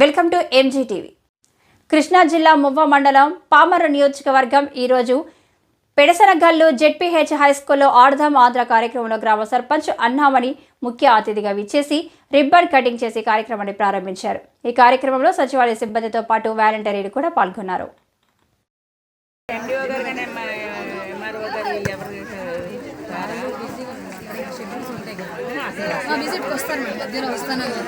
Welcome to ఎంజీటీవీ Krishna జిల్లా మువ్వ మండలం పామర నియోజకవర్గం ఈరోజు పెడసనగల్లు జెడ్పీహెచ్ హై స్కూల్లో ఆర్ధం ఆంధ్ర కార్యక్రమంలో గ్రామ సర్పంచ్ అన్నామణి ముఖ్య అతిథిగా విచ్చేసి రిబ్బన్ కటింగ్ చేసి కార్యక్రమాన్ని ప్రారంభించారు. ఈ కార్యక్రమంలో సచివాలయ సిబ్బందితో పాటు వాలంటీర్లు కూడా పాల్గొన్నారు. ఆ విజిట్కి వస్తాను మేడం. మధ్యలో వస్తానని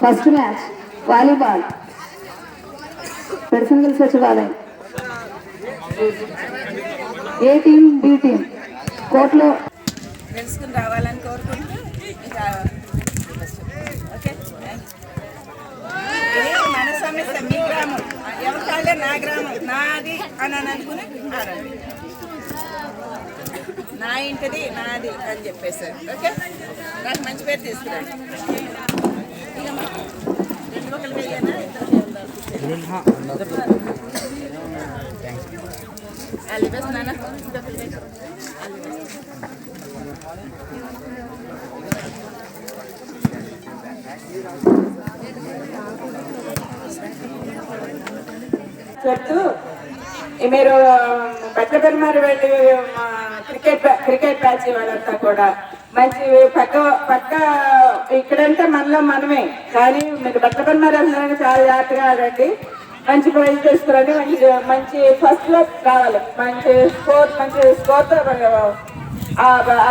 ఫస్ట్ మ్యాచ్ వాలీబాల్ పెడసంగల్ సచివాలయం ఏ టీం బి టీం కోర్టులో తెలుసుకుని రావాలని కోరుకుంటూ ఇక ఓకే ఇది మన సమస్య మీ గ్రామం ఎవరి కాళ్ళే నా గ్రామం. నాది అని అని అనుకుని ఆడండి నా ఇంటిది నాది అని చెప్పేశారు. ఓకే? నాకు మంచి పేరు తీసుకురండి. రెండు అలిబస్ నాన్న పెడుతూ చెప్తూ మీరు బట్టపెరుమారు వెళ్ళి క్రికెట్ క్రికెట్ మ్యాచ్ వాళ్ళంతా కూడా మంచి పక్క పక్క ఇక్కడంటే మనలో మనమే. కానీ మీరు బట్టపెరుమారు వెళ్తున్నారని చాలా జాగ్రత్తగా ఆడండి. మంచి ప్రైజ్ తీసుకురండి. మంచి మంచి ఫస్ట్లో రావాలి. మంచి స్కోర్ మంచి స్కోర్తో ఆ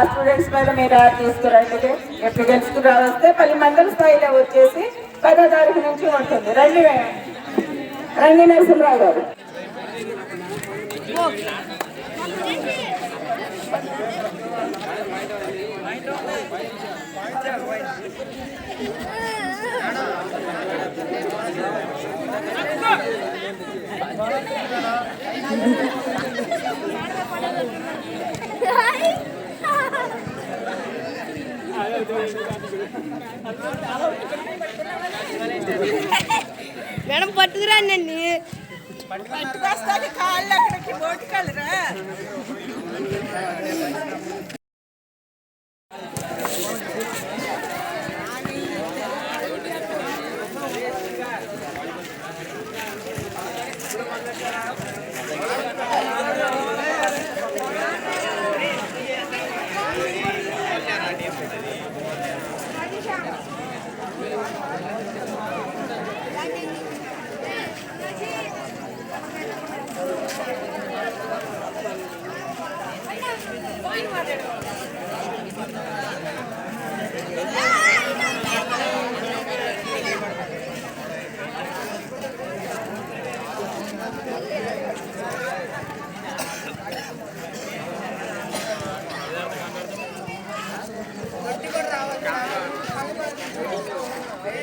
స్టూడెంట్స్ మీద మీరు తీసుకురండి. ఎప్పుడు గెలుచుకుని వస్తే పది మండల స్థాయిలో వచ్చేసి పదో తారీఖు నుంచి ఉంటుంది. రండి రంగి నరసింహరావు గారు. మేడం పట్టుకురా నన్ను పట్టుకొస్తాను కాళ్ళు అక్కడికి బోటుకెళ్ళరా Thank you. 頑張ります。